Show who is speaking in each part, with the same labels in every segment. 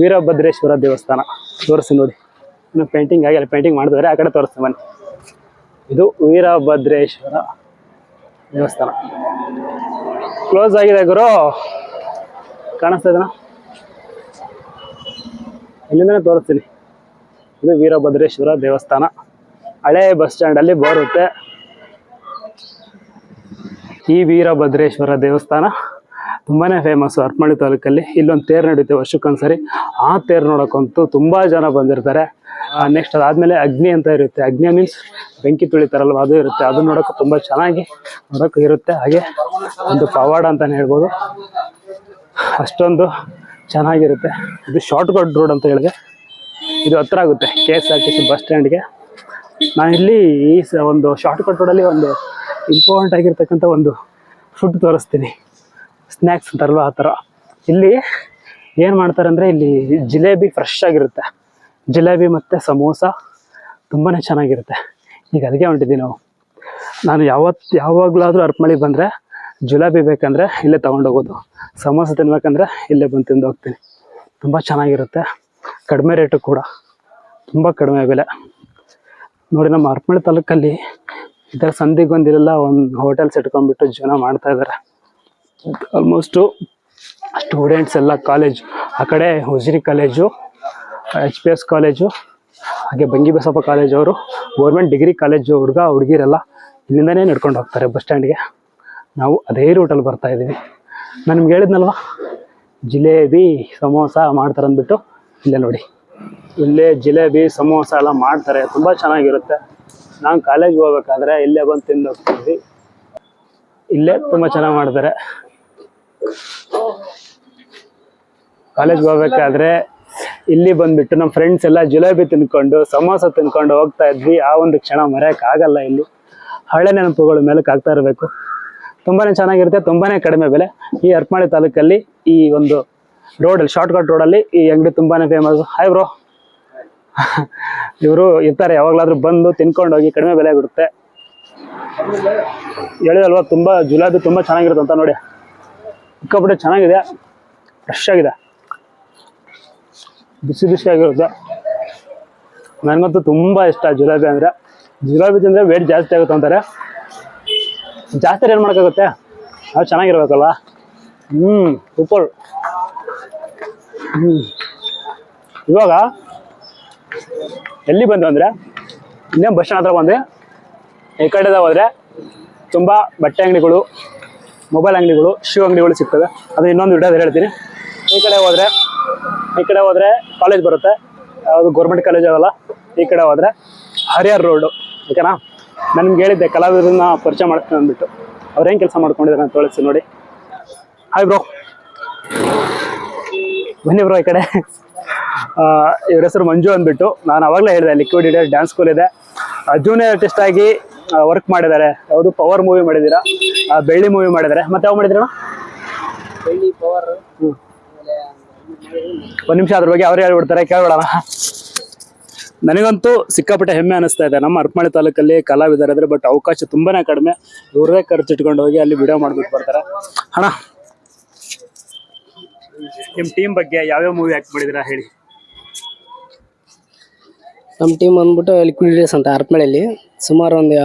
Speaker 1: ವೀರಭದ್ರೇಶ್ವರ ದೇವಸ್ಥಾನ. ತೋರಿಸಿ ನೋಡಿ. ಇನ್ನು ಪೇಂಟಿಂಗ್ ಆಗಿಲ್ಲ ಪೇಂಟಿಂಗ್ ಮಾಡಿದ್ರೆ ಆ ಕಡೆ ತೋರಿಸ್ತೀನಿ ಬನ್ನಿ. ಇದು ವೀರಭದ್ರೇಶ್ವರ ದೇವಸ್ಥಾನ. ಕ್ಲೋಸ್ ಆಗಿದೆ ಗುರು. ಕಾಣಿಸ್ತಾ ಇದೆನಾ? ಇಲ್ಲಿಂದನೇ ತೋರಿಸ್ತೀನಿ. ಇದು ವೀರಭದ್ರೇಶ್ವರ ದೇವಸ್ಥಾನ. ಹಳೆ ಬಸ್ ಸ್ಟ್ಯಾಂಡಲ್ಲಿ ಬರುತ್ತೆ. ಈ ವೀರಭದ್ರೇಶ್ವರ ದೇವಸ್ಥಾನ. ತುಂಬಾನೇ ಫೇಮಸ್ ಅರ್ಪಳ್ಳಿ ತಾಲೂಕಲ್ಲಿ. ಇಲ್ಲೊಂದು ತೇರು ನಡೆಯುತ್ತೆ ವರ್ಷಕ್ಕೊಂದ್ಸರಿ ಆ ತೇರು ನೋಡೋಕ್ಕಂತೂ ತುಂಬ ಜನ ಬಂದಿರ್ತಾರೆ. ನೆಕ್ಸ್ಟ್ ಅದಾದಮೇಲೆ ಅಗ್ನಿ ಅಂತ ಇರುತ್ತೆ. ಅಗ್ನಿ ಮೀನ್ಸ್ ಬೆಂಕಿ ತುಳಿತಾರಲ್ವ, ಅದು ಇರುತ್ತೆ. ಅದು ನೋಡೋಕೆ ತುಂಬ ಚೆನ್ನಾಗಿ ನೋಡೋಕೆ ಇರುತ್ತೆ. ಹಾಗೆ ಒಂದು ಪವಾಡ ಅಂತಲೇ ಹೇಳ್ಬೋದು. ಅಷ್ಟೊಂದು ಚೆನ್ನಾಗಿರುತ್ತೆ. ಇದು ಶಾರ್ಟ್ಕಟ್ ರೋಡ್ ಅಂತ ಹೇಳಿದೆ ಇದು ಹತ್ರ ಆಗುತ್ತೆ. K S R T C bus ಸ್ಟ್ಯಾಂಡ್ಗೆ. ನಾನು ಇಲ್ಲಿ ಈ ಸ ಒಂದು ಶಾರ್ಟ್ಕಟ್ ರೋಡಲ್ಲಿ ಒಂದು ಇಂಪಾರ್ಟೆಂಟ್ ಆಗಿರ್ತಕ್ಕಂಥ ಒಂದು ಫುಡ್ ತೋರಿಸ್ತೀನಿ. ಸ್ನ್ಯಾಕ್ಸ್ ಅಂತಾರಲ್ವ ಆ ಥರ. ಇಲ್ಲಿ ಏನು ಮಾಡ್ತಾರೆ ಅಂದರೆ ಇಲ್ಲಿ ಜಿಲೇಬಿ ಫ್ರೆಶ್ ಆಗಿರುತ್ತೆ. ಜಿಲೇಬಿ ಮತ್ತು ಸಮೋಸ ತುಂಬಾ ಚೆನ್ನಾಗಿರುತ್ತೆ. ಈಗ ಅದಕ್ಕೆ ಹೊಂಟಿದ್ದೀವಿ ನಾವು. ನಾನು ಯಾವತ್ತು ಯಾವಾಗಲಾದರೂ ಅರ್ಪಮಳಿಗೆ ಬಂದರೆ ಜಿಲೇಬಿ ಬೇಕಂದರೆ ಇಲ್ಲೇ ತೊಗೊಂಡೋಗೋದು. ಸಮೋಸ ತಿನ್ಬೇಕಂದ್ರೆ ಇಲ್ಲೇ ಬಂದು ತಿಂದು ಹೋಗ್ತೀನಿ. ತುಂಬ ಚೆನ್ನಾಗಿರುತ್ತೆ. ಕಡಿಮೆ ರೇಟು ಕೂಡ. ತುಂಬ ಕಡಿಮೆ ಬೆಲೆ. ನೋಡಿ ನಮ್ಮ ಅರ್ಪಮಳಿ ತಾಲೂಕಲ್ಲಿ ಈ ಥರ ಸಂಧಿಗೊಂದಿಲೆಲ್ಲ ಒಂದು ಹೋಟೆಲ್ಸ್ ಇಟ್ಕೊಂಡ್ಬಿಟ್ಟು ಜೀವನ ಮಾಡ್ತಾ ಇದ್ದಾರೆ ಆಲ್ಮೋಸ್ಟು ಸ್ಟೂಡೆಂಟ್ಸ್ ಎಲ್ಲ ಕಾಲೇಜ್ ಆ ಕಡೆ ಹುಜಿರಿ college H P S college ಹಾಗೆ ಬಂಗಿ ಬಸಪ್ಪ ಕಾಲೇಜ್ ಅವರು ಗೌರ್ಮೆಂಟ್ ಡಿಗ್ರಿ ಕಾಲೇಜು ಹುಡುಗ, ಹುಡುಗಿರೆಲ್ಲ ಇಲ್ಲಿಂದನೇ ನಡ್ಕೊಂಡು ಹೋಗ್ತಾರೆ ಬಸ್ ಸ್ಟ್ಯಾಂಡ್ಗೆ ನಾವು ಅದೇ ರೂಟಲ್ಲಿ ಬರ್ತಾ ಇದ್ದೀವಿ. ನಾನು ನಿಮ್ಗೆ ಹೇಳಿದ್ನಲ್ವ? ಜಿಲೇಬಿ ಸಮೋಸ ಮಾಡ್ತಾರೆ ಅಂದ್ಬಿಟ್ಟು ಇಲ್ಲೇ ನೋಡಿ. ಇಲ್ಲೇ ಜಿಲೇಬಿ ಸಮೋಸ ಎಲ್ಲ ಮಾಡ್ತಾರೆ, ತುಂಬ ಚೆನ್ನಾಗಿರುತ್ತೆ. ನಾನು ಕಾಲೇಜ್ಗೆ ಹೋಗ್ಬೇಕಾದ್ರೆ ಇಲ್ಲೇ ಬಂದು ತಿಂದು ಹೋಗ್ತಿದ್ವಿ. ಇಲ್ಲೇ ತುಂಬ ಚೆನ್ನಾಗಿ ಮಾಡ್ತಾರೆ. ಕಾಲೇಜ್ಗೆ ಹೋಗ್ಬೇಕಾದ್ರೆ ಇಲ್ಲಿ ಬಂದ್ಬಿಟ್ಟು ನಮ್ಮ ಫ್ರೆಂಡ್ಸ್ ಎಲ್ಲ ಜಿಲೇಬಿ ತಿನ್ಕೊಂಡು ಸಮೋಸ ತಿನ್ಕೊಂಡು ಹೋಗ್ತಾ ಇದ್ವಿ. ಆ ಒಂದು ಕ್ಷಣ ಮರೆಯಕ್ಕೆ ಆಗಲ್ಲ ಇಲ್ಲಿ. ಹಳೆ ನೆನಪುಗಳು ಮೇಲಕ್ಕೆ ಆಗ್ತಾ ಇರಬೇಕು. ತುಂಬಾನೇ ಚೆನ್ನಾಗಿರುತ್ತೆ ತುಂಬಾನೇ ಕಡಿಮೆ ಬೆಲೆ. ಈ ಹರಪನಹಳ್ಳಿ ತಾಲೂಕಲ್ಲಿ ಈ ಒಂದು ರೋಡಲ್ಲಿ ಶಾರ್ಟ್ಕಟ್ ರೋಡಲ್ಲಿ ಈ ಅಂಗಡಿ ತುಂಬಾನೇ ಫೇಮಸ್ ಹಾಯ್ ಬ್ರೋ ಇವರು ಇರ್ತಾರೆ ಯಾವಾಗಲಾದ್ರೂ ಬಂದು ತಿನ್ಕೊಂಡು ಹೋಗಿ ಕಡಿಮೆ ಬೆಲೆ ಬಿಡುತ್ತೆ ಹೇಳಿದಲ್ವಾ ತುಂಬಾ ಜುಲಾಬಿ ತುಂಬಾ ಚೆನ್ನಾಗಿರುತ್ತೆ ಅಂತ ನೋಡಿ. ಸಿಕ್ಕಾಪಟ್ಟೆ ಚೆನ್ನಾಗಿದೆ. ಫ್ರೆಶ್ ಆಗಿದೆ. ಬಿಸಿ ಬಿಸಿ ಆಗಿರುತ್ತೆ. ನನಗಂತೂ ತುಂಬ ಇಷ್ಟ ಜಿಲೇಬಿ ಅಂದರೆ. ಜಿಲೇಬಿ ತಿಂದರೆ ವೇಟ್ ಜಾಸ್ತಿ ಆಗುತ್ತೆ ಅಂತಾರೆ. ಜಾಸ್ತಿ ಏನು ಮಾಡೋಕ್ಕಾಗುತ್ತೆ ಅದು ಚೆನ್ನಾಗಿರ್ಬೇಕಲ್ವ? ಹ್ಞೂ ಸೂಪರ್ ಹ್ಞೂ ಇವಾಗ ಎಲ್ಲಿ ಬಂದು ಅಂದರೆ ಇನ್ನೇ ಬಸ್ ಸ್ಟ್ಯಾಂಡ್ ಹತ್ರ ಬಂದೆ ಈ ಕಡೆದ ಹೋದರೆ ತುಂಬ ಬಟ್ಟೆ ಅಂಗಡಿಗಳು ಮೊಬೈಲ್ ಅಂಗಡಿಗಳು ಶೂ ಅಂಗಡಿಗಳು ಸಿಗ್ತವೆ. ಅದು ಇನ್ನೊಂದು ವಿಡಿಯೋದಲ್ಲಿ ಹೇಳ್ತೀನಿ. ಈ ಕಡೆ ಹೋದರೆ, ಈ ಕಡೆ ಹೋದರೆ ಕಾಲೇಜ್ ಬರುತ್ತೆ. ಯಾವುದು ಗೌರ್ಮೆಂಟ್ ಕಾಲೇಜ್ ಅವಲ್ಲ ಈ ಕಡೆ ಹೋದರೆ ಹರಿಹರ್ ರೋಡು ಓಕೆನಾ ನಾನು ನಿಮ್ಗೆ ಹೇಳಿದ್ದೆ, ಕಲಾವಿದರನ್ನ ಪರಿಚಯ ಮಾಡ್ತೀನಿ ಅಂದ್ಬಿಟ್ಟು. ಅವ್ರು ಏನು ಕೆಲಸ ಮಾಡ್ಕೊಂಡಿದ್ದಾರೆ ಅಂತ ತೋರಿಸಿ ನೋಡಿ. ಹಾಯ್ ಬ್ರೋ ಬನ್ನಿ ಬ್ರೋ ಈ ಕಡೆ. ಇವ್ರ ಹೆಸರು ಮಂಜು ಅಂದ್ಬಿಟ್ಟು. ನಾನು ಅವಾಗಲೇ ಹೇಳಿದೆ ಲಿಕ್ವಿಡ್ ಇಡೀ ಡ್ಯಾನ್ಸ್ ಸ್ಕೂಲ್ ಇದೆ. ಜೂನಿಯರ್ ಆರ್ಟಿಸ್ಟ್ ಆಗಿ ವರ್ಕ್ ಮಾಡಿದ್ದಾರೆ. ಯಾವುದು ಪವರ್ ಮೂವಿ ಮಾಡಿದ್ದೀರಾ? ಬೆಳ್ಳಿ ಮೂವಿ ಮಾಡಿದ್ದಾರೆ. ಮತ್ತೆ ಯಾವ ಮಾಡಿದ್ರಣ್ಣ
Speaker 2: ಬೆಳ್ಳಿ ಪವರ್
Speaker 1: ಒಂದು ನಿಮಿಷ ಅದ್ರ ಬಗ್ಗೆ ಅವ್ರು ಹೇಳ್ಬಿಡ್ತಾರೆ. ಕೇಳ್ಬಿಡೋಣ ನನಗಂತೂ ಸಿಕ್ಕಾಪಟ್ಟೆ ಹೆಮ್ಮೆ ಅನಿಸ್ತಾ ಇದೆ. ನಮ್ಮ ಅರ್ಪಣೆ ತಾಲೂಕಲ್ಲಿ ಕಲಾವಿದರಿದ್ರೆ ಬಟ್ ಅವಕಾಶ ತುಂಬಾನೇ ಕಡಿಮೆ. ಇವ್ರದೇ ಖರ್ಚು ಇಟ್ಕೊಂಡು ಹೋಗಿ ಅಲ್ಲಿ ವಿಡಿಯೋ ಮಾಡ್ಬಿಟ್ಟು ಬರ್ತಾರೆ. ಅಣ್ಣ ನಿಮ್ಮ ಟೀಮ್ ಬಗ್ಗೆ ಯಾವ್ಯಾವ ಮೂವಿ ಆಕ್ಟ್ ಮಾಡಿದಿರಾ ಹೇಳಿ.
Speaker 2: ನಮ್ಮ ಟೀಮ್ ಬಂದ್ಬಿಟ್ಟು ಲಿಕ್ವಿಡ್ ಡೇಸ್ ಅಂತ ಅರ್ಪಳೆಯಲ್ಲಿ ಸುಮಾರು ಒಂದು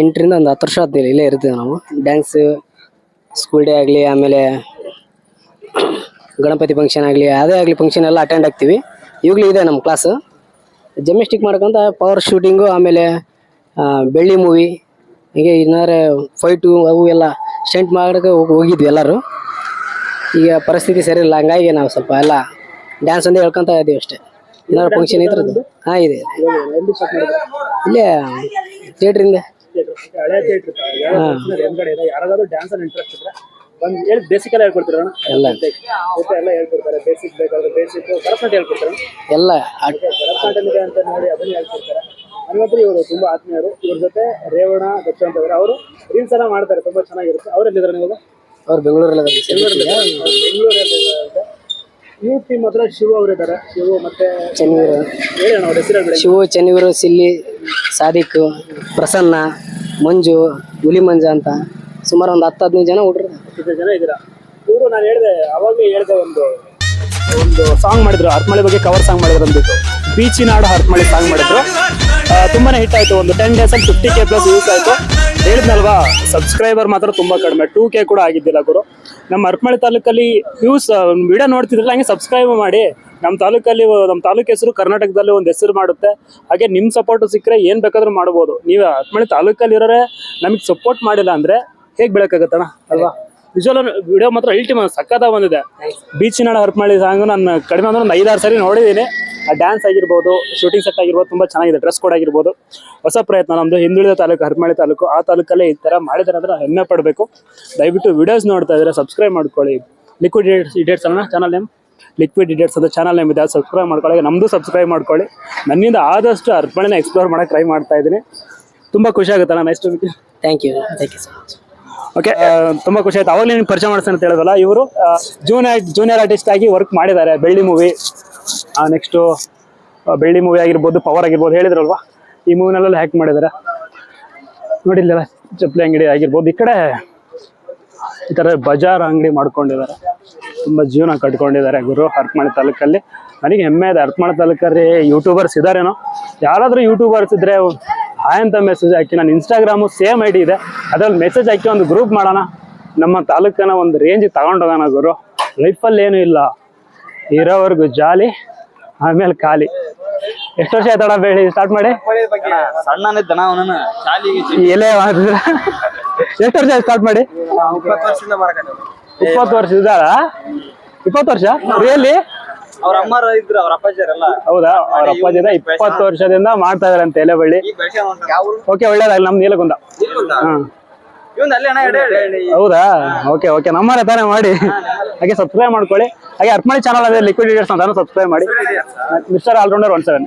Speaker 2: ಎಂಟರಿಂದ ಒಂದು ಹತ್ತು ವರ್ಷ ಆದ್ಮೇಲೆ ಇಲ್ಲೇ ಇರ್ತೀವಿ ನಾವು. ಡ್ಯಾನ್ಸ್ ಸ್ಕೂಲ್ ಡೇ ಆಗಲಿ, ಆಮೇಲೆ ಗಣಪತಿ ಫಂಕ್ಷನ್ ಆಗಲಿ, ಅದೇ ಆಗಲಿ ಫಂಕ್ಷನ್ ಎಲ್ಲ ಅಟೆಂಡ್ ಆಗ್ತೀವಿ. ಈಗಲೂ ಇದೆ ನಮ್ಮ ಕ್ಲಾಸು ಜಮ್ಮಿಸ್ಟಿಕ್ ಮಾಡ್ಕೊಂತ ಪವರ್ ಶೂಟಿಂಗು ಆಮೇಲೆ ಬೆಳ್ಳಿ ಮೂವಿ ಹೀಗೆ ಏನಾದ್ರೆ ಫೈಟು ಅವು ಎಲ್ಲ ಸ್ಟೆಂಟ್ ಮಾಡೋಕೆ ಹೋಗಿ, ಹೋಗಿದ್ವಿ ಎಲ್ಲರೂ. ಈಗ ಪರಿಸ್ಥಿತಿ ಸರಿ ಇಲ್ಲ, ಹಂಗಾಗಿ ನಾವು ಸ್ವಲ್ಪ ಎಲ್ಲ ಡ್ಯಾನ್ಸ್ ಒಂದೇ ಹೇಳ್ಕೊತಾ ಇದ್ದೀವಿ ಅಷ್ಟೇ. ಏನಾದ್ರು ಫಂಕ್ಷನ್ ಐತ್ರ ಹಾಂ ಇದೆ ಇಲ್ಲೇ ಥಿಯೇಟ್ರಿಂದ
Speaker 1: ಯಾರಾದ್ರೂ ಡ್ಯಾನ್ಸ್ ಅಲ್ಲಿ ಇಂಟ್ರೆಸ್ಟ್ ಇದ್ರೆ ಬಂದು ಹೇಳಿ ಬೇಸಿಕ್ ಎಲ್ಲ ಹೇಳ್ಕೊಡ್ತೀರ
Speaker 2: ಎಲ್ಲ.
Speaker 1: ಊಟ ಎಲ್ಲ ಹೇಳ್ಕೊಡ್ತಾರೆ. ಬೇಸಿಕ್ ಬೇಕಾದ್ರೆ ಬೇಸಿಕ್ ಭರತನಾಟ್ಯ ಹೇಳ್ಕೊಡ್ತಾರೆ
Speaker 2: ಎಲ್ಲ.
Speaker 1: ಭರತನಾಟ್ಯಂ ಅಂತ ನೋಡಿ ಅದನ್ನ ಹೇಳ್ಕೊಡ್ತಾರೆ? ನನಗಂತೂ ಇವರು ತುಂಬಾ ಆತ್ಮೀಯರು. ಇವ್ರ ಜೊತೆ ರೇವಣ ದಕ್ಷ ಅಂತ ಅವರು ರೀಲ್ಸ್ ಎಲ್ಲ ಮಾಡ್ತಾರೆ ತುಂಬಾ ಚೆನ್ನಾಗಿರುತ್ತೆ. ಅವ್ರೆಲ್ಲಿದ್ದಾರೆ ನೀವು
Speaker 2: ಅವ್ರು ಬೆಂಗಳೂರಲ್ಲಿ
Speaker 1: ಬೆಂಗಳೂರಲ್ಲಿ ಇವ್ರ ಟೀಮ್ ಹತ್ರ ಶಿವ ಅವರಿದ್ದಾರೆ. ಶಿವ ಮತ್ತೆ
Speaker 2: ಚೆನ್ನವೀರು.
Speaker 1: ಹೇಳಿ ಅಣ್ಣ ಅವ್ರ
Speaker 2: ಶಿವು ಚೆನ್ನವೀರು ಸಿಲ್ಲಿ ಸಾದಿಕ್ ಪ್ರಸನ್ನ ಮಂಜು ಹುಲಿ ಮಂಜ ಅಂತ ಸುಮಾರು ಒಂದು ಹತ್ತು ಹದಿನೈದು ಜನ ಹುಡ್ರು.
Speaker 1: ಇಷ್ಟು ಜನ ಇದ್ದೀರಾ? ಇವರು ನಾನು ಹೇಳಿದೆ ಅವಾಗಲೇ ಹೇಳಿದೆ ಒಂದು ಒಂದು ಸಾಂಗ್ ಮಾಡಿದ್ರು. ಹರಪನಹಳ್ಳಿ ಬಗ್ಗೆ ಕವರ್ ಸಾಂಗ್ ಮಾಡಿದ್ರು ಅಂದ್ಬಿಟ್ಟು. ಬೀಚಿನಾಡು ಹರಪನಹಳ್ಳಿ ಸಾಂಗ್ ಮಾಡಿದ್ರು. ಆ, ತುಂಬಾನೇ ಹಿಟ್ ಆಯ್ತು. ಒಂದು ಟೆನ್ ಡೇಸ್ ಅಲ್ಲಿ ಫಿಫ್ಟಿ ಕೆ ಪ್ಲಸ್ ಯೂಸ್ ಆಯ್ತು. ಹೇಳಿದ್ನಲ್ವಾ? ಸಬ್ಸ್ಕ್ರೈಬರ್ ಮಾತ್ರ ತುಂಬಾ ಕಡಿಮೆ. ಟೂ ಕೆ ಕೂಡ ಆಗಿದ್ದಿಲ್ಲ ಗುರು. ನಮ್ಮ ಅರ್ಕಮಳೆ ತಾಲೂಕಲ್ಲಿ ವ್ಯೂಸ್ ವಿಡಿಯೋ ನೋಡ್ತಿದ್ರಲ್ಲ, ಹಂಗೆ ಸಬ್ಸ್ಕ್ರೈಬ್ ಮಾಡಿ. ನಮ್ಮ ತಾಲೂಕಲ್ಲಿ, ನಮ್ಮ ತಾಲೂಕು ಹೆಸರು ಕರ್ನಾಟಕದಲ್ಲಿ ಒಂದು ಹೆಸರು ಮಾಡುತ್ತೆ. ಹಾಗೆ ನಿಮ್ಮ ಸಪೋರ್ಟ್ ಸಿಕ್ಕರೆ ಏನು ಬೇಕಾದರೂ ಮಾಡ್ಬೋದು. ನೀವು ಅರ್ಕಮಳೆ ತಾಲೂಕಲ್ಲಿ ಇರೋರೆ ನಮಗೆ ಸಪೋರ್ಟ್ ಮಾಡಿಲ್ಲ ಅಂದರೆ ಹೇಗೆ ಬೆಳಕಾಗತ್ತಣ್ಣ? ಅಲ್ವಾ? ವಿಜುವಲ್ ವಿಡಿಯೋ ಮಾತ್ರ ಅಲ್ಟಿಮ ಸಕ್ಕತ್ತ ಬಂದಿದೆ. ಬೀಚಿನಾಡ ಹರ್ಪಮಳ್ಳಿ ಸಾಂಗ್ ನಾನು ಕಡಿಮೆ ಅಂದ್ರೆ ಒಂದು ಐದಾರು ಸರಿ ನೋಡಿದ್ದೀನಿ ಆ ಡ್ಯಾನ್ಸ್ ಆಗಿರ್ಬೋದು ಶೂಟಿಂಗ್ ಸೆಟ್ ಆಗಿರ್ಬೋದು ತುಂಬ ಚೆನ್ನಾಗಿದೆ. ಡ್ರೆಸ್ ಕೋಡ್ ಆಗಿರ್ಬೋದು. ಹೊಸ ಪ್ರಯತ್ನ. ನಮ್ಮದು ಹಿಂದುಳಿದ ತಾಲೂಕು ಹರ್ಮಳ್ಳಿ ತಾಲೂಕು ಆ ತಾಲೂಕಲ್ಲೇ ಈ ಥರ ಮಾಡಿದ್ದಾರೆ ಅಂದ್ರೆ ಹೆಮ್ಮೆ ಪಡಬೇಕು. ದಯವಿಟ್ಟು ವಿಡಿಯೋಸ್ ನೋಡ್ತಾ ಇದ್ರೆ ಸಬ್ಸ್ಕ್ರೈಬ್ ಮಾಡ್ಕೊಳ್ಳಿ. ಲಿಕ್ವಿಡ್ ಇಡೇಟ್ಸ್ ಅಲ್ಲ ಚಾನಲ್ ನೇಮ್? ಲಿಕ್ವಿಡ್ ಇಡೇಟ್ಸ್ ಅಂತ ಚಾನಲ್ ನೇಮ್ ಇದೆ. ಅದು ಸಬ್ಸ್ಕ್ರೈಬ್ ಮಾಡ್ಕೊಳ್ಳಿ. ನಮ್ಮದು ಸಬ್ಸ್ಕ್ರೈಬ್ ಮಾಡ್ಕೊಳ್ಳಿ. ನನ್ನಿಂದ ಆದಷ್ಟು ಅರ್ಪಣೆನ ಎಕ್ಸ್ಪ್ಲೋರ್ ಮಾಡೋಕೆ ಟ್ರೈ ಮಾಡ್ತಾ ಇದ್ದೀನಿ. ತುಂಬ ಖುಷಿ ಆಗುತ್ತೆ ನಾನು next
Speaker 2: thank you thank you so much
Speaker 1: okay ತುಂಬಾ ಖುಷಿ ಆಯ್ತು. ಅವಾಗಲೇ ನಿಮ್ಗೆ ಪರಿಚಯ ಮಾಡ್ಸೋಣ ಅಂತ ಹೇಳಿದಲ್ಲ ಇವರು ಜೂನಿಯರ್ ಜೂನಿಯರ್ ಆರ್ಟಿಸ್ಟ್ ಆಗಿ ವರ್ಕ್ ಮಾಡಿದ್ದಾರೆ, Belli movie next Belli movie ಆಗಿರ್ಬೋದು ಪವರ್ ಆಗಿರ್ಬೋದು, ಹೇಳಿದ್ರಲ್ವಾ? ಈ ಮೂವಿನಲ್ಲೆಲ್ಲ ಹ್ಯಾಕ್ ಮಾಡಿದ್ದಾರೆ. ನೋಡಿಲ್ಲ ಚಪ್ಪಲಿ ಅಂಗಡಿ ಆಗಿರ್ಬೋದು, ಈ ಕಡೆ ಈ ಥರ ಬಜಾರ್ ಅಂಗಡಿ ಮಾಡ್ಕೊಂಡಿದ್ದಾರೆ. ತುಂಬ ಜೀವನ ಕಟ್ಕೊಂಡಿದ್ದಾರೆ ಗುರು ಹರಪನಹಳ್ಳಿ ತಾಲೂಕಲ್ಲಿ. ನನಗೆ ಹೆಮ್ಮೆ ಇದೆ ಹರಪನಹಳ್ಳಿ ತಾಲೂಕಲ್ಲಿ ಯೂಟ್ಯೂಬರ್ಸ್ ಇದ್ದಾರೇನೋ. ಯಾರಾದರೂ ಯೂಟ್ಯೂಬರ್ಸ್ ಇದ್ದರೆ ಹಾಯ್ ಅಂತ ಮೆಸೇಜ್ ಹಾಕಿ ನಾನು ಇನ್ಸ್ಟಾಗ್ರಾಮು ಸೇಮ್ ಐ ಡಿ ಇದೆ. ಅದರಲ್ಲಿ ಮೆಸೇಜ್ ಹಾಕಿ ಒಂದು ಗ್ರೂಪ್ ಮಾಡೋಣ. ನಮ್ಮ ತಾಲೂಕನ್ನ ಒಂದು ರೇಂಜ್ ತಗೊಂಡೋಗೋಣ ಗುರು. ಲೈಫಲ್ಲಿ ಏನೂ ಇಲ್ಲ. ಇರೋವರೆಗೂ ಜಾಲಿ ಆಮೇಲೆ ಖಾಲಿ. ಎಷ್ಟು ವರ್ಷ ಆಯ್ತಣ್ಣ ಬೇಡಿ ಸ್ಟಾರ್ಟ್ ಮಾಡಿ. ಸಣ್ಣ ಎಲೆ ಎಷ್ಟು ವರ್ಷ ಸ್ಟಾರ್ಟ್ ಮಾಡಿ?
Speaker 3: ಇಪ್ಪತ್ತು
Speaker 1: ವರ್ಷ ಇದ್ದಾಳ? ಇಪ್ಪತ್ತು ವರ್ಷ? ರಿಯಲಿ
Speaker 3: ಅವ್ರ ಅಮ್ಮರ ಇದ್ರು ಅವ್ರ ಅಪ್ಪಾಜಿಯರೆಲ್ಲ
Speaker 1: ಹೌದಾ? ಅವ್ರ ಅಪ್ಪಾಜಿದ ಇಪ್ಪತ್ತು ವರ್ಷದಿಂದ ಮಾಡ್ತಾ ಇದಾರೆ ಅಂತ ಎಲೆ ಬಳ್ಳಿ
Speaker 3: ಈ ಬೆಳೆಸ
Speaker 1: ಓಕೆ ಒಳ್ಳೇದಾಗಲಿ ನಮ್ ನೀಲಗುಂದ. ಹಾ.
Speaker 3: ಇವನ್ ಅಲ್ಲಿ ಅಣ್ಣ ಎಡೆ ಎಡೆ.
Speaker 1: ಹೌದಾ? Okay okay. ನಮ್ಮನೆ ತಾನೇ ಮಾಡಿ. ಹಾಗೆ ಸಬ್ಸ್ಕ್ರೈಬ್ ಮಾಡ್ಕೊಳ್ಳಿ. ಹಾಗೆ ಅರ್ಪಣಿ ಚಾನಲ್ ಅದೇ ಲಿಕ್ವಿಡ್ ಲೀಡರ್ಸ್ ಅಂತಾನು ಸಬ್ಸ್ಕ್ರೈಬ್ ಮಾಡಿ. ಮಿಸ್ಟರ್ ಆಲ್ರೌಂಡರ್ ಒನ್ ಸೆವೆನ್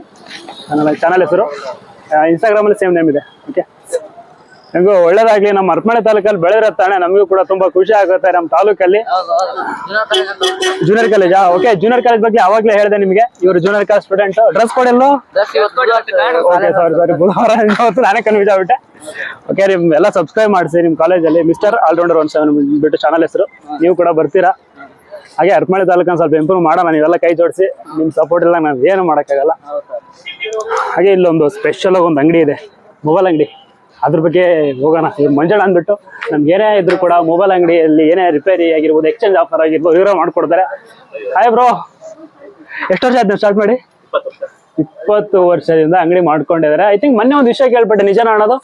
Speaker 1: ನನ್ನ ಚಾನಲ್ ಹೆಸರು. ಇನ್ಸ್ಟಾಗ್ರಾಮಲ್ಲಿ ಸೇಮ್ ನೇಮ್ ಇದೆ. ಓಕೆ ಹೆಂಗೋ ಒಳ್ಳೇದಾಗ್ಲಿ, ನಮ್ಮ ಅರ್ಪಣೆ ತಾಲೂಕಲ್ಲಿ ಬೆಳೆದಿರೋ ತಾಣೆ ನಮಗೂ ಕೂಡ ತುಂಬಾ ಖುಷಿ ಆಗುತ್ತೆ ನಮ್ಮ ತಾಲೂಕಲ್ಲಿ. ಜೂನಿಯರ್ ಕಾಲೇಜಾ ಓಕೆ ಜೂನಿಯರ್ ಕಾಲೇಜ್ ಬಗ್ಗೆ ಯಾವಾಗ್ಲೇ ಹೇಳಿದೆ ನಿಮಗೆ. ಇವರು junior college student dress code ಎಲ್ಲೋ? ಓಕೆ ಸಾರಿ ಸಾರಿ ಬುಧವಾರ ನಾನೇ ಕನ್ಫ್ಯೂಸ್ ಆಗ್ಬಿಟ್ಟೆ. ಓಕೆ ನಿಮ್ ಎಲ್ಲ ಸಬ್ಸ್ಕ್ರೈಬ್ ಮಾಡಿಸಿ ನಿಮ್ಮ ಕಾಲೇಜಲ್ಲಿ ಮಿಸ್ಟರ್ ಆಲ್ರೌಂಡರ್ ಒನ್ ಸೆವೆನ್ ಬಿಟ್ಟು ಚಾನಲ್ ಹೆಸರು. ನೀವು ಕೂಡ ಬರ್ತೀರಾ? ಹಾಗೆ ಅರ್ಪಣೆ ತಾಲೂಕನ್ ಸ್ವಲ್ಪ ಇಂಪ್ರೂವ್ ಮಾಡೋಣ. ನೀವೆಲ್ಲ ಕೈ ಜೋಡಿಸಿ ನಿಮ್ಮ ಸಪೋರ್ಟ್ ಇಲ್ಲ ನಾವು ಏನು ಮಾಡೋಕ್ಕಾಗಲ್ಲ. ಹಾಗೆ ಇಲ್ಲೊಂದು ಸ್ಪೆಷಲ್ ಆಗಿ ಒಂದು ಅಂಗಡಿ ಇದೆ. ಮೊಬೈಲ್ ಅಂಗಡಿ. ಅದ್ರ ಬಗ್ಗೆ ಹೋಗೋಣ. ಇವ್ರು ಮಂಜಳ ಅಂದ್ಬಿಟ್ಟು ನಮ್ಗೆ ಏನೇ ಇದ್ರು ಕೂಡ ಮೊಬೈಲ್ ಅಂಗಡಿಯಲ್ಲಿ ಏನೇ ರಿಪೇರಿ ಆಗಿರ್ಬೋದು ಎಕ್ಸ್ಚೇಂಜ್ ಆಫರ್ ಆಗಿರ್ಬೋದು ಇವರೇ ಮಾಡ್ಕೊಡ್ತಾರೆ. ಹಾಯ್ ಬ್ರೋ ಎಷ್ಟು ವರ್ಷ ಆಯ್ತು ಸ್ಟಾರ್ಟ್ ಮಾಡಿ? ಇಪ್ಪತ್ತು ವರ್ಷದಿಂದ ಅಂಗಡಿ ಮಾಡ್ಕೊಂಡಿದ್ದಾರೆ. ಐ ಥಿಂಕ್ ಮೊನ್ನೆ ಒಂದು ವಿಷಯ ಕೇಳ್ಬಿಟ್ಟೆ ನಿಜನ ಅನ್ನೋದು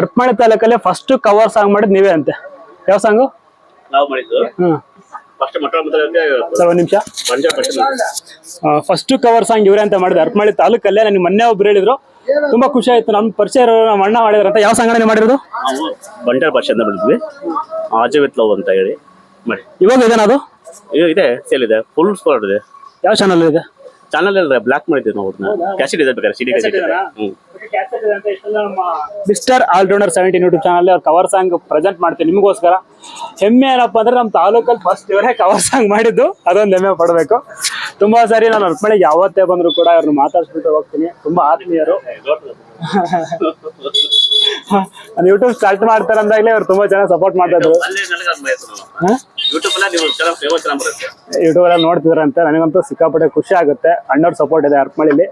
Speaker 1: ಅರ್ಪಣೆ ತಾಲೂಕಲ್ಲೇ ಫಸ್ಟ್ ಕವರ್ ಸಾಂಗ್ ಮಾಡಿದ್ ನೀವೇ ಅಂತೆ. ಯಾವ ಸಾಂಗು ನಿಮಿಷ.
Speaker 4: ಫಸ್ಟ್
Speaker 1: ಕವರ್ ಸಾಂಗ್ ಇವರೇ ಅಂತ ಮಾಡಿದೆ ಅರ್ಪಮಳಿ ತಾಲೂಕಲ್ಲೇ ನನಗೆ ಮೊನ್ನೆ ಒಬ್ರು ಹೇಳಿದ್ರು. ತುಂಬಾ ಖುಷಿ ಆಯ್ತು. ನಮ್ ಪರಿಚಯ ಇರೋರು ನಮ್ಮ ಅಣ್ಣ ಮಾಡಿದ್ರು ಅಂತ. ಯಾವ ಸಂಘಟನೆ ಮಾಡಿರೋದು?
Speaker 4: ನಾವು ಭಾಷೆ ಅಂತ ಮಾಡಿದ್ವಿ ಆಜೆ ವಿತ್ ಲವ್ ಅಂತ ಹೇಳಿ. ಮಾಡಿ.
Speaker 1: ಇವಾಗ ಇದೇನಾ ಅದು?
Speaker 4: ಇದು ಇದೆ ಸೇಲ್ ಇದೆ. ಫುಲ್ ಸ್ಪಾಟ್ ಇದೆ.
Speaker 1: ಯಾವ ಚಾನಲ್ ಇದೆ?
Speaker 4: ಚಾನಲ್ ಎಲ್ಲ ಬ್ಲಾಕ್ ಮಾಡಿದ್ವಿ ನಾವು ಅದನ್ನ. ಕ್ಯಾಸೆಟ್ ಇದೆ ಬೇಕಾದ್ರೆ ಸಿಡಿ ಕ್ಯಾಸೆಟ್ ಇದೆ.
Speaker 1: Mister allrounder seventeen YouTube channel ಅವ್ರು ಕವರ್ ಸಾಂಗ್ ಪ್ರೆಸೆಂಟ್ ಮಾಡ್ತೀನಿ. ನಿಮಗೋಸ್ಕರ. ಹೆಮ್ಮೆ ಏನಪ್ಪ ಅಂದ್ರೆ ನಮ್ಮ ತಾಲೂಕಲ್ಲಿ ಫಸ್ಟ್ ಇವರೇ ಕವರ್ ಸಾಂಗ್ ಮಾಡಿದ್ದು. ಅದೊಂದು ಹೆಮ್ಮೆ ಪಡಬೇಕು. ತುಂಬಾ ಸಾರಿ ನಾನು ಅರ್ಪಣೆಗೆ ಯಾವತ್ತೇ ಬಂದ್ರು ಕೂಡ ಅವ್ರನ್ನ ಮಾತಾಡ್ಸ್ಬಿಟ್ಟು ಹೋಗ್ತೀನಿ. ತುಂಬಾ ಆತ್ಮೀಯರು. ನಾನು ಯೂಟ್ಯೂಬ್ ಸ್ಟಾರ್ಟ್ ಮಾಡ್ತಾರೆ ಅಂದಾಗಲೇ ಅವ್ರು ತುಂಬಾ ಚೆನ್ನಾಗಿ ಸಪೋರ್ಟ್ ಮಾಡ್ತಾ ಇದ್ರು
Speaker 4: ಯೂಟ್ಯೂಬ್ ಅಲ್ಲ
Speaker 1: ಎಲ್ಲ ನೋಡ್ತಿದ್ರಂತೆ. ನನಗಂತೂ ಸಿಕ್ಕಾಪಟ್ಟೆ ಖುಷಿ ಆಗುತ್ತೆ. ಅಣ್ಣವ್ರ ಸಪೋರ್ಟ್ ಇದೆ ಅರ್ಪಳಿಲಿ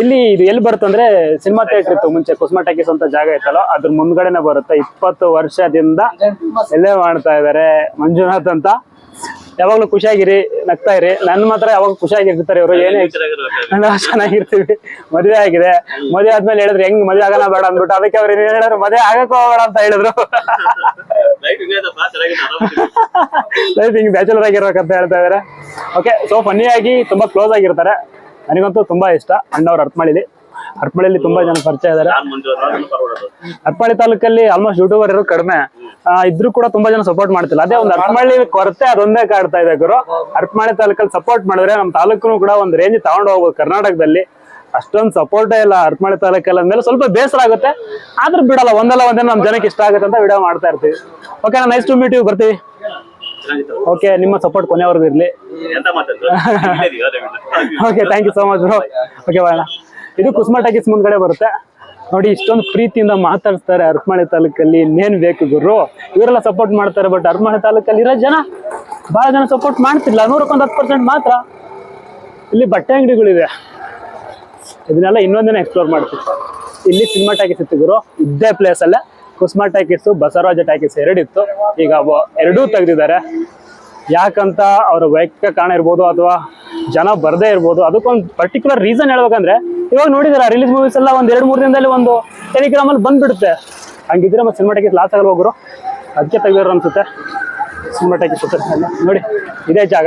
Speaker 1: ಇಲ್ಲಿ ಇದು ಎಲ್ಲಿ ಬರುತ್ತಂದ್ರೆ ಸಿನಿಮಾ ಥಿಯೇಟರ್ ಇತ್ತು ಮುಂಚೆ. ಕುಸ್ಮ ಟಾಕೀಸ್ ಅಂತ ಜಾಗ ಇತ್ತಲ್ಲ ಅದ್ರ ಮುಂದ್ಗಡೆನೆ ಬರುತ್ತೆ. ಇಪ್ಪತ್ತು ವರ್ಷದಿಂದ ಎಲ್ಲೇ ಮಾಡ್ತಾ ಇದ್ದಾರೆ ಮಂಜುನಾಥ್ ಅಂತ. ಯಾವಾಗ್ಲೂ ಖುಷಿಯಾಗಿರಿ ನಗ್ತಾ ಇರಿ. ನನ್ ಮಾತ್ರ ಯಾವಾಗ ಖುಷಿಯಾಗಿರ್ತಾರೆ ಇವರು ಏನೇ ನಾವು ಚೆನ್ನಾಗಿರ್ತೀವಿ. ಮದುವೆ ಆಗಿದೆ. ಮದುವೆ ಆದ್ಮೇಲೆ ಹೇಳಿದ್ರು ಹೆಂಗ್ ಮದುವೆ ಆಗಲ್ಲ ಬೇಡ ಅಂದ್ಬಿಟ್ಟು. ಅದಕ್ಕೆ ಅವ್ರು ಏನ್ ಹೇಳಿದ್ರು ಮದುವೆ ಆಗಕ್ಕೂ ಹೋಗೋಣ ಅಂತ ಹೇಳಿದ್ರು.
Speaker 4: ಲೈಫ್
Speaker 1: ಹಿಂಗ್ ಬ್ಯಾಚುಲರ್ ಆಗಿರ್ಬೇಕಂತ ಹೇಳ್ತಾ ಇದಾರೆ. ಓಕೆ ಸೊ ಫನ್ನಿ ಆಗಿ ತುಂಬಾ ಕ್ಲೋಸ್ ಆಗಿರ್ತಾರೆ. ನನಗಂತೂ ತುಂಬಾ ಇಷ್ಟ. ಅಣ್ಣವ್ರ ಅರ್ಥಮಳಿಲಿ ಅರ್ಪಮಳಿಲಿ ತುಂಬಾ ಜನ ಪರಿಚಯ
Speaker 4: ಇದ್ದಾರೆ
Speaker 1: ಅರ್ಪಮಳಿ ತಾಲೂಕಲ್ಲಿ ಆಲ್ಮೋಸ್ಟ್ ಯೂಟ್ಯೂಬರ್ ಇರೋದು ಕಡಿಮೆ. ಇದ್ರೂ ಕೂಡ ತುಂಬಾ ಜನ ಸಪೋರ್ಟ್ ಮಾಡ್ತಿಲ್ಲ. ಅದೇ ಒಂದು ಅರ್ಪಮಳ್ಳಿ ಕೊರತೆ ಅದೊಂದೇ ಕಾಡ್ತಾ ಇದೆ ಗುರು. ಅರ್ಪಮಳ್ಳಿ ತಾಲೂಕಲ್ಲಿ ಸಪೋರ್ಟ್ ಮಾಡಿದ್ರೆ ನಮ್ಮ ತಾಲೂಕು ಕೂಡ ಒಂದು ರೇಂಜ್ ತಗೊಂಡು ಹೋಗ್ಬೋದು ಕರ್ನಾಟಕದಲ್ಲಿ. ಅಷ್ಟೊಂದು ಸಪೋರ್ಟೇ ಇಲ್ಲ ಅರ್ಪಮಳ್ಳಿ ತಾಲೂಕಲ್ಲಿ ಅಂದ್ಮೇಲೆ ಸ್ವಲ್ಪ ಬೇಸರ ಆಗುತ್ತೆ. ಆದ್ರೂ ಬಿಡಲ್ಲ ಒಂದಲ್ಲ ಒಂದೇ ನಮ್ಮ ಜನಕ್ಕೆ ಇಷ್ಟ ಆಗುತ್ತೆ ಅಂತ ವಿಡಿಯೋ ಮಾಡ್ತಾ ಇರ್ತೀವಿ. ಓಕೆ ನಾನು ನೈಸ್ ಟು ಮೀಟ್ ಯು ಬರ್ತೀವಿ. ಓಕೆ ನಿಮ್ಮ ಸಪೋರ್ಟ್ ಕೊನೆವರೆಗೂ ಇರಲಿ. Okay thank you so much bro okay bye ಇದು ಕುಸ್ಮಾ ಟಾಕೀಸ್ ಮುಂದ್ಗಡೆ ಬರುತ್ತೆ. ನೋಡಿ, ಇಷ್ಟೊಂದು ಪ್ರೀತಿಯಿಂದ ಮಾತಾಡ್ತಾರೆ ಅರ್ಪಮಳೆ ತಾಲೂಕಲ್ಲಿ ಇನ್ನೇನ್ ಬೇಕು ಗುರು? ಇವರೆಲ್ಲ ಸಪೋರ್ಟ್ ಮಾಡ್ತಾರೆ ಬಟ್ ಅರ್ಮಾಳೆ ತಾಲೂಕಲ್ಲಿ ಇರೋ ಜನ ಬಹಳ ಜನ ಸಪೋರ್ಟ್ ಮಾಡ್ತಿಲ್ಲ. ನೂರಕ್ಕೊಂದು ಹತ್ತು ಪರ್ಸೆಂಟ್ ಮಾತ್ರ. ಇಲ್ಲಿ ಬಟ್ಟೆ ಅಂಗಡಿಗಳಿದೆ ಇದನ್ನೆಲ್ಲ ಇನ್ನೊಂದಿನ ಎಕ್ಸ್ಪ್ಲೋರ್ ಮಾಡ್ತೀವಿ. ಇಲ್ಲಿ ಸಿನಿಮಾ ಟಾಕೀಸ್ ಇತ್ತು ಗುರು. ಇದ್ದೇ ಪ್ಲೇಸ್ ಅಲ್ಲೇ. ಕುಸ್ಮಾ ಟಾಕೀಸು ಬಸವರಾಜ ಟಾಕೀಸ್ ಎರಡಿತ್ತು. ಈಗ ಎರಡೂ ತೆಗ್ದಿದ್ದಾರೆ. ಯಾಕಂತ ಅವರ ವೈಯಕ್ತಿಕ ಕಾರಣ ಇರ್ಬೋದು ಅಥವಾ ಜನ ಬರದೇ ಇರ್ಬೋದು, ಅದಕ್ಕೊಂದು ಪರ್ಟಿಕ್ಯುಲರ್ ರೀಸನ್ ಹೇಳ್ಬೇಕಂದ್ರೆ, ಇವಾಗ ನೋಡಿದಾರೆ ರಿಲೀಸ್ ಮೂವೀಸ್ ಎಲ್ಲ ಒಂದ್ ಎರಡು, ಮೂರು ದಿನದಲ್ಲಿ ಒಂದು ಟೆಲಿಗ್ರಾಮ್ ಅಲ್ಲಿ ಬಂದ್ಬಿಡುತ್ತೆ. ಹಂಗಿದ್ರೆ ಮತ್ತೆ ಸಿನಿಮಾ ಟಾಕೀಸ್ ಲಾಸ್ ಆಗಲ್ಲ ಹೋಗ್ರು ಅದಕ್ಕೆ ತೆಗೆದ್ರು ಅನ್ಸುತ್ತೆ. ಸಿನಿಮಾ ಟಾಕೀಸ್ ನೋಡಿ, ಇದೇ ಜಾಗ.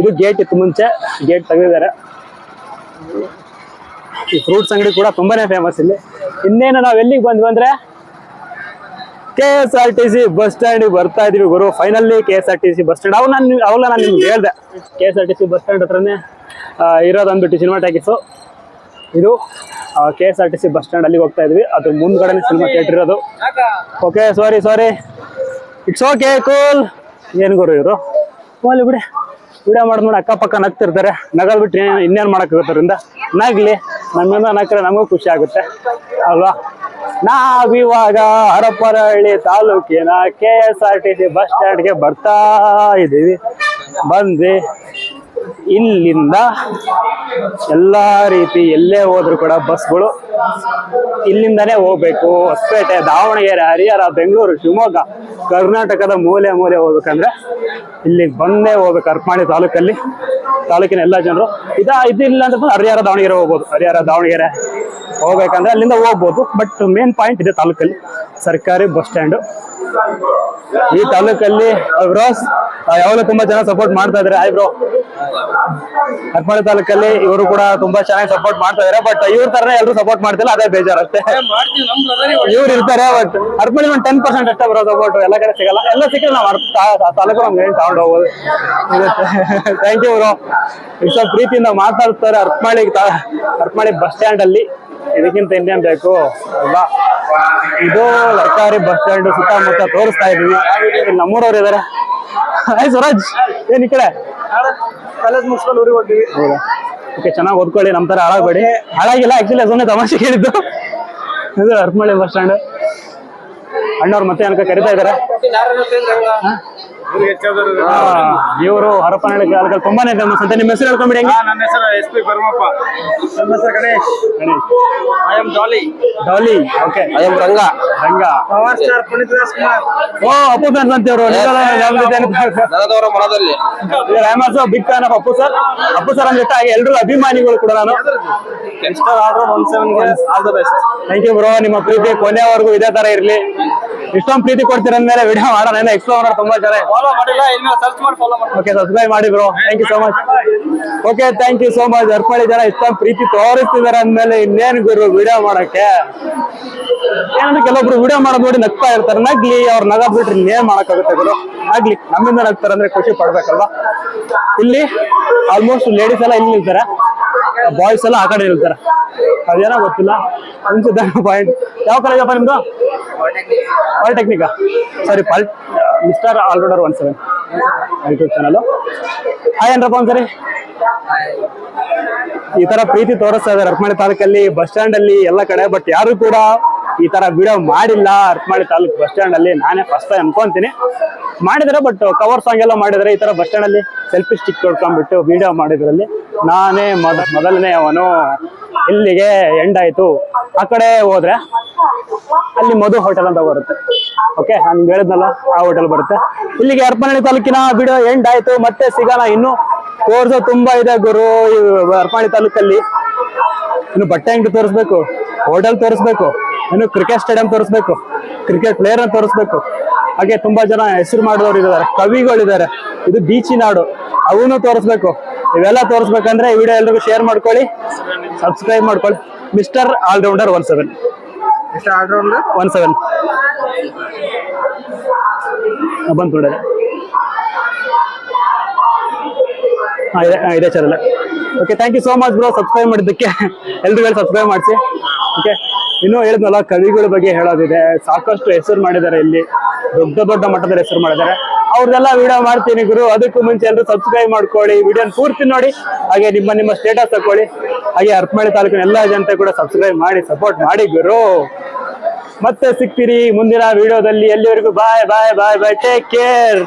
Speaker 1: ಇದು ಗೇಟ್ ಇತ್ತು ಮುಂಚೆ ಗೇಟ್ ತೆಗೆದಿದ್ದಾರೆ. ಈ ಫ್ರೂಟ್ಸ್ ಅಂಗಡಿ ಕೂಡ ತುಂಬಾನೇ ಫೇಮಸ್ ಇಲ್ಲಿ. ಇನ್ನೇನು ನಾವು ಎಲ್ಲಿಗೆ ಬಂದ್ವಿ ಅಂದ್ರೆ K S R T C bus stand ಬರ್ತಾ ಇದೀವಿ ಗುರು. Finally K S R T C bus stand ಅವ್ ನಾನು ಅವಲ್ಲ ನಾನು ನಿಮ್ಗೆ ಹೇಳ್ದೆ. K S R T C bus stand ಹತ್ರನೇ ಇರೋದಂದ್ಬಿಟ್ಟು ಸಿನಿಮಾ ಟ್ಯಾಕಿಸು ಇದು K S R T C bus stand ಅಲ್ಲಿ ಹೋಗ್ತಾ ಇದ್ವಿ. ಅದ್ರ ಮುಂದ್ಗಡೆ ಸಿನಿಮಾ ಥಿಯೇಟರ್ ಇರೋದು. Okay sorry sorry it's okay cool ಏನು ಗುರು ಇವರು? ಓಲಿ ಬಿಡಿ. ವಿಡಿಯೋ ಮಾಡಿ ನೋಡಿ ಅಕ್ಕಪಕ್ಕ ನಗ್ತಿರ್ತಾರೆ. ನಗಲ್ ಬಿಟ್ಟು ಇನ್ನೇನು ಮಾಡೋಕ್ಕಾಗುತ್ತರಿಂದ ನಗಲಿ. ನಗ್ಲಿ ನಮ್ಮಿಂದ ನಕ್ಕರೆ ನಮಗೂ ಖುಷಿ ಆಗುತ್ತೆ. ಅಲ್ವಾ? ನಾವಿವಾಗ ಹರಪನಹಳ್ಳಿ ತಾಲೂಕಿನ K S R T C bus ಸ್ಟ್ಯಾಂಡ್ಗೆ ಬರ್ತಾ ಇದ್ದೀವಿ. ಬಂದು ಇಲ್ಲಿಂದ ಎಲ್ಲ ರೀತಿ ಎಲ್ಲೇ ಹೋದ್ರು ಕೂಡ ಬಸ್ಗಳು ಇಲ್ಲಿಂದಾನೇ ಹೋಗ್ಬೇಕು. ಹೊಸಪೇಟೆ, ದಾವಣಗೆರೆ, ಹರಿಹರ, ಬೆಂಗಳೂರು, ಶಿವಮೊಗ್ಗ, ಕರ್ನಾಟಕದ ಮೂಲೆ ಮೂಲೆ ಹೋಗ್ಬೇಕಂದ್ರೆ ಇಲ್ಲಿ ಬಂದೇ ಹೋಗ್ಬೇಕು ಅರ್ಪಾಣಿ ತಾಲೂಕಲ್ಲಿ. ತಾಲೂಕಿನ ಎಲ್ಲ ಜನರು. ಇದ ಇದಿಲ್ಲ ಅಂದ್ರೆ ಹರಿಹರ, ದಾವಣಗೆರೆ ಹೋಗ್ಬೋದು. ಹರಿಹರ, ದಾವಣಗೆರೆ ಹೋಗ್ಬೇಕಂದ್ರೆ ಅಲ್ಲಿಂದ ಹೋಗ್ಬೋದು. ಬಟ್ ಮೇನ್ ಪಾಯಿಂಟ್ ಇದೆ ತಾಲೂಕಲ್ಲಿ. ಸರ್ಕಾರಿ ಬಸ್ ಸ್ಟ್ಯಾಂಡು ಈ ತಾಲೂಕಲ್ಲಿ ಬ್ರೋಸ್ ಯಾವಾಗಲೂ ತುಂಬಾ ಚೆನ್ನಾಗಿ ಸಪೋರ್ಟ್ ಮಾಡ್ತಾ ಇದ್ರೆ. ಆಯ್ ಬ್ರೋ ತಾಲೂಕಲ್ಲಿ ಇವರು ಕೂಡ ತುಂಬಾ ಚೆನ್ನಾಗಿ ಸಪೋರ್ಟ್ ಮಾಡ್ತಾ ಇದಾರೆ. ಬಟ್ ಇವ್ರ ತರ ಎಲ್ಲರೂ ಸಪೋರ್ಟ್ ಮಾಡ್ತಿಲ್ಲ ಅದೇ ಬೇಜಾರಷ್ಟೇ. ಇವ್ರು ಇರ್ತಾರೆ ಬಟ್ ಹರ್ಪಳ್ಳಿ ಒಂದು ಟೆನ್ ಪರ್ಸೆಂಟ್ ಅಷ್ಟೇ ಬರೋ ಸಪೋರ್ಟ್ ಎಲ್ಲ ಕಡೆ ಸಿಗಲ್ಲ. ಎಲ್ಲ ಸಿಕ್ಕರೆ ನಾವು ತಾಲೂಕು ನಮ್ಗೆ ಏನ್ ತಗೊಂಡು ಥ್ಯಾಂಕ್ ಯು ಬ್ರೋ ಇಷ್ಟ ಪ್ರೀತಿಯಿಂದ ಮಾತಾಡ್ತಾರೆ ಹರ್ಪಳ್ಳಿ ಹರ್ಪಳ್ಳಿ ಬಸ್ ಸ್ಟ್ಯಾಂಡ್ ಅಲ್ಲಿ. ಇದಕ್ಕಿಂತ ಇನ್ನೇನ್ ಬೇಕು? ಅಲ್ವಾ? ಇದು ಸರ್ಕಾರಿ ಬಸ್ ಸ್ಟ್ಯಾಂಡ್ ಸುತ್ತಮುತ್ತ ತೋರಿಸ್ತಾ ಇದೀವಿ. ಇಲ್ಲಿ ನಮ್ಮೂರವ್ರು ಇದಾರೆ. ಹಾಯ್ ಸ್ವರಾಜ್ ಏನ್ ಈ ಕಡೆ?
Speaker 3: ಕಾಲೇಜ್ ಮುಗಿಸ್ಕೊಂಡು ಊರಿಗೆ
Speaker 1: ಓಕೆ ಚೆನ್ನಾಗಿ ಓದ್ಕೊಳ್ಳಿ ನಮ್ಮ ತರ ಹಾಳಾಗಬೇಡಿ. ಹಾಳಾಗಿಲ್ಲ ಆಕ್ಚುಲಿ ಅದೊಂದೇ ತಮಾಷೆ ಕೇಳಿದ್ದು. ಇದು ಅರ್ಪಮಳೆ ಬಸ್ ಸ್ಟ್ಯಾಂಡ್ ಅಣ್ಣವ್ರು ಮತ್ತೆ ಅನ್ಕ ಕರಿತಾ ಇದಾರೆ? ಇವರು ಹರಪನಹಳ್ಳಿ ಕಾಲದಲ್ಲಿ ತುಂಬಾನೇ ಫೇಮಸ್ ಅಂತ. ನಿಮ್ಮ ಹೆಸರು ಹೇಳ್ಕೊಂಬಿಡಿ ಹೆಂಗೆ.
Speaker 3: ನನ್ನ ಹೆಸರು ಎಸ್ ಪಿ ಪರಮಪ್ಪ. ನನ್ನ ಹೆಸರು Ganesh.
Speaker 1: Ganesh.
Speaker 3: I am Dolly
Speaker 1: Dolly okay
Speaker 2: I am Ranga
Speaker 1: Ranga
Speaker 3: power star Puneeth Rajkumar
Speaker 1: O Appu fans ಅಂತ ಇವರು.
Speaker 2: ನನದವರ ಮನದಲ್ಲಿ.
Speaker 1: Big fan of Appu sir. Appu sir ಅಂದ್ರೆ ಹಾಗೆ ಎಲ್ಲರೂ ಅಭಿಮಾನಿಗಳು ಕೂಡ ನಾನು.
Speaker 3: Star order one ಸೆವೆನ್ಗೆ all the best
Speaker 1: thank you bro ನಿಮ್ಮ ಪ್ರೀತಿ ಕೊನೆವರೆಗೂ ಇದೇ ತರ ಇರ್ಲಿ. ಇಷ್ಟೊಂದು ಪ್ರೀತಿ ಕೊಡ್ತೀರ ಅಂದ್ಮೇಲೆ ವಿಡಿಯೋ ಮಾಡೋಣ. ಎಕ್ಸ್ಟ್ರಾ ಎಕ್ಸ್ಪ್ಲೋರ್ ಮಾಡೋದು ತುಂಬಾ ಜನ.
Speaker 3: ಫಾಲೋ ಮಾಡಿಲ್ಲ ಸರ್ಚ್ ಮಾಡಿ ಫಾಲೋ ಮಾಡಿ
Speaker 1: ಓಕೆ ಸಬ್ಸ್ಕ್ರೈಬ್ ಮಾಡಿ bro thank you so much okay thank you so much ಅರ್ಪಳಿ ಜನ ಇಷ್ಟೊಂದು ಪ್ರೀತಿ ತೋರಿಸ್ತಿದ್ದಾರೆ ಅಂದ್ಮೇಲೆ ಇನ್ನೇನು ಗುರು ವಿಡಿಯೋ ಮಾಡಕ್ಕೆ? ಏನಂದ್ರೆ ಕೆಲವೊಬ್ರು ವಿಡಿಯೋ ಮಾಡೋದು ನೋಡಿ ನಗ್ತಾ ಇರ್ತಾರೆ. ನಗ್ಲಿ, ಅವ್ರ ನಗ ಬಿಟ್ರೆ ಇನ್ನೇನ್ ಮಾಡಕ್ಕಾಗುತ್ತೆ ಗುರು? ಆಗ್ಲಿ ನಮ್ಮಿಂದ ನಗ್ತಾರೆ ಅಂದ್ರೆ ಖುಷಿ ಪಡ್ಬೇಕಲ್ವಾ? ಇಲ್ಲಿ ಆಲ್ಮೋಸ್ಟ್ ಲೇಡೀಸ್ ಎಲ್ಲ ಇಲ್ಲಿ ನಿಲ್ತಾರೆ ಬಾಯ್ಸ್ ಎಲ್ಲ ಆ ಕಡೆ ಇರ್ತಾರೆ. ಅದೇನೋ ಗೊತ್ತಿಲ್ಲ. ಅನ್ಸುತ್ತೆ ಪಾಯಿಂಟ್ ಯಾವ ಕಾಲೇಜಪ್ಪ ನಿಮ್ದು? Polytechnic sorry Pal mister allrounder one seven YouTube channel hi ಏನ್ರಪ್ಪ ಒಂದ್ಸರಿ. ಈ ತರ ಪ್ರೀತಿ ತೋರಿಸ್ತಾ ಇದಾರೆ ಅರ್ಪಮಣಿ ತಾಲೂಕಲ್ಲಿ ಬಸ್ ಸ್ಟ್ಯಾಂಡ್ ಅಲ್ಲಿ, ಎಲ್ಲ ಕಡೆ ಬಟ್ ಯಾರು ಕೂಡ ಈ ತರ ವಿಡಿಯೋ ಮಾಡಿಲ್ಲ ಅರ್ಥಮಾಳಿ ತಾಲೂಕು ಬಸ್ ಸ್ಟ್ಯಾಂಡ್ ಅಲ್ಲಿ ನಾನೇ ಫಸ್ಟ್ ಅನ್ಕೊಂತೀನಿ. ಮಾಡಿದ್ರೆ ಬಟ್ ಕವರ್ ಸಾಂಗ್ ಎಲ್ಲ ಮಾಡಿದ್ರೆ ಈ ತರ ಬಸ್ ಸ್ಟ್ಯಾಂಡ್ ಅಲ್ಲಿ ಸೆಲ್ಫಿ ಸ್ಟಿಕ್ ತೊಡ್ಕೊಂಡ್ಬಿಟ್ಟು ವಿಡಿಯೋ ಮಾಡಿದ್ರಲ್ಲಿ ನಾನೇ ಮೊದ, ಮೊದಲನೇ ಅವನು. ಇಲ್ಲಿಗೆ ಎಂಡ್ ಆಯ್ತು. ಆ ಕಡೆ ಹೋದ್ರೆ ಅಲ್ಲಿ ಮಧು ಹೋಟೆಲ್ ಅಂತ ಬರುತ್ತೆ. ಓಕೆ ನಾನು ನಿಮ್ಗೆ ಹೇಳಿದ್ನಲ್ಲ, ಆ ಹೋಟೆಲ್ ಬರುತ್ತೆ. ಇಲ್ಲಿಗೆ ಅರ್ಪಾಣಿ ತಾಲೂಕಿನ ವಿಡಿಯೋ ಎಂಡ್ ಆಯ್ತು. ಮತ್ತೆ ಸಿಗೋಣ ಇನ್ನು. ತೋರ್ಸೋ ತುಂಬಾ ಇದೆ ಗುರು ಅರ್ಪಾಣಿ ತಾಲೂಕಲ್ಲಿ. ಇನ್ನು ಬಟ್ಟೆ ಅಂಗಡಿ ತೋರಿಸ್ಬೇಕು. ಹೋಟೆಲ್ ತೋರಿಸ್ಬೇಕು. ಇನ್ನು ಕ್ರಿಕೆಟ್ ಸ್ಟೇಡಿಯಂ ತೋರಿಸ್ಬೇಕು. ಕ್ರಿಕೆಟ್ ಪ್ಲೇಯರ್ ಅನ್ನು ತೋರಿಸ್ಬೇಕು. ಹಾಗೆ ತುಂಬಾ ಜನ ಹೆಸರು ಮಾಡಿದವರು ಇದ್ದಾರೆ. ಕವಿಗಳಿದ್ದಾರೆ. ಇದು ಬೀಚಿ ನಾಡು. ಅವನು ತೋರಿಸ್ಬೇಕು. ಇವೆಲ್ಲ ತೋರಿಸ್ಬೇಕಂದ್ರೆ ಈ ವಿಡಿಯೋ ಎಲ್ರಿಗೂ ಶೇರ್ ಮಾಡ್ಕೊಳ್ಳಿ. ಸಬ್ಸ್ಕ್ರೈಬ್ ಮಾಡ್ಕೊಳ್ಳಿ. Mister allrounder one seven
Speaker 3: allrounder
Speaker 1: one seven ಬಂತು ಹಾಂ ಇದೆ ಇದೆ channel okay thank you so much bro subscribe ಮಾಡಿದ್ದಕ್ಕೆ. ಎಲ್ರಿಗೂ ಸಬ್ಸ್ಕ್ರೈಬ್ ಮಾಡಿಸಿ. ಓಕೆ ಇನ್ನೂ ಹೇಳಿದ್ನಲ್ಲ, ಕವಿಗಳ ಬಗ್ಗೆ ಹೇಳೋದಿದೆ. ಸಾಕಷ್ಟು ಹೆಸರು ಮಾಡಿದ್ದಾರೆ ಇಲ್ಲಿ. ದೊಡ್ಡ ದೊಡ್ಡ ಮಟ್ಟದ ಹೆಸರು ಮಾಡಿದ್ದಾರೆ. ಅವ್ರದ್ದೆಲ್ಲ ವಿಡಿಯೋ ಮಾಡ್ತೀನಿ ಗುರು. ಅದಕ್ಕೂ ಮುಂಚೆ ಎಲ್ಲರೂ ಸಬ್ಸ್ಕ್ರೈಬ್ ಮಾಡ್ಕೊಳ್ಳಿ. ವಿಡಿಯೋ ಪೂರ್ತಿ ನೋಡಿ. ಹಾಗೆ ನಿಮ್ಮ ನಿಮ್ಮ ಸ್ಟೇಟಸ್ ತಗೊಳ್ಳಿ ಹಾಗೆ ಅರ್ಪಮಳ್ಳಿ ತಾಲೂಕಿನ ಎಲ್ಲ ಜನತೆ ಕೂಡ ಸಬ್ಸ್ಕ್ರೈಬ್ ಮಾಡಿ ಸಪೋರ್ಟ್ ಮಾಡಿ ಗುರು. ಮತ್ತೆ ಸಿಗ್ತೀರಿ ಮುಂದಿನ ವಿಡಿಯೋದಲ್ಲಿ ಎಲ್ಲಿವರೆಗೂ ಬಾಯ್ ಬಾಯ್ ಬಾಯ್ ಬಾಯ್ ಟೇಕ್ ಕೇರ್